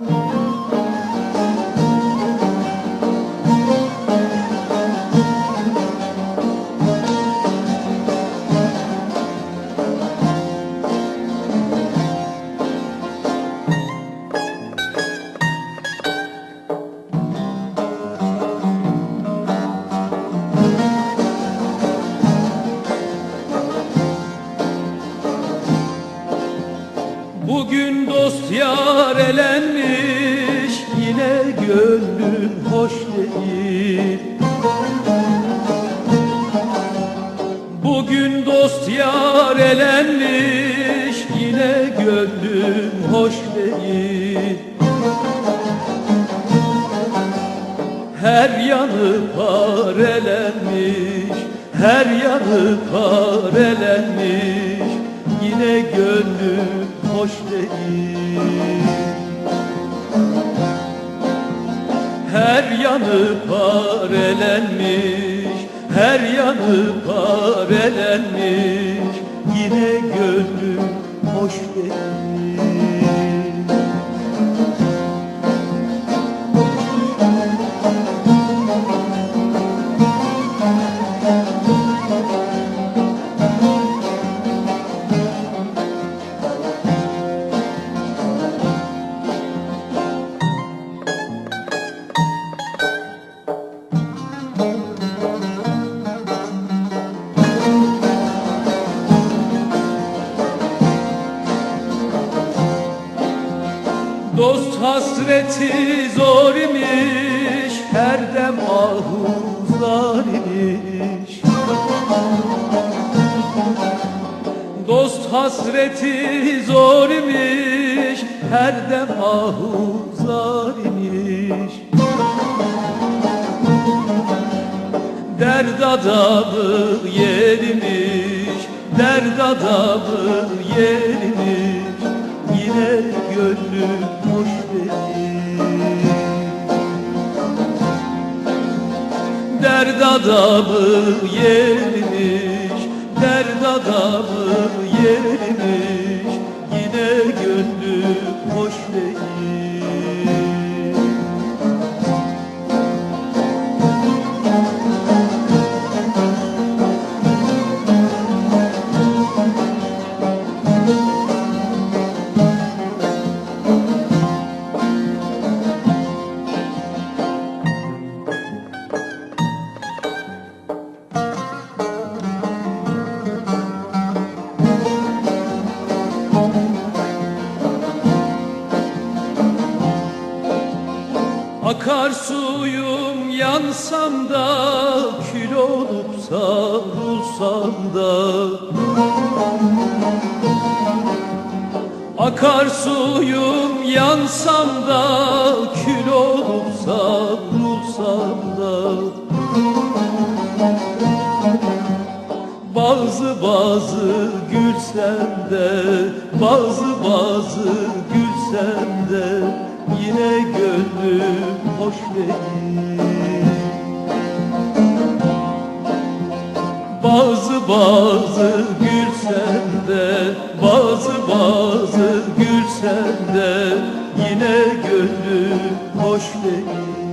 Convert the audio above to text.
Bugün dost yar elenmiş Yine gönlüm hoş değil. Bugün dost yar elenmiş Yine gönlüm hoş değil. Her yanı parelenmiş Her yanı parelenmiş Yine gönlüm hoş değil. Her yanı parelenmiş Her yanı parelenmiş. Yine gönlüm hoş değil Dost hasreti zor imiş Her dem ahu zar imiş. Dost hasreti zor imiş Her dem ahu zar imiş. Derd adamı yermiş Derd adamı yermiş Yine gönlüm hoş değil Derd adamı yermiş Derd adamı yermiş Akar suyum yansam da Kül olup savrulsam da. Akar suyum yansam da Kül olup savrulsam da. Bazı bazı gülsem de Bazı bazı gülsem de Yine gönlüm hoş değil. Bazı bazı gülsem de Bazı bazı gülsem de Yine gönlüm hoş değil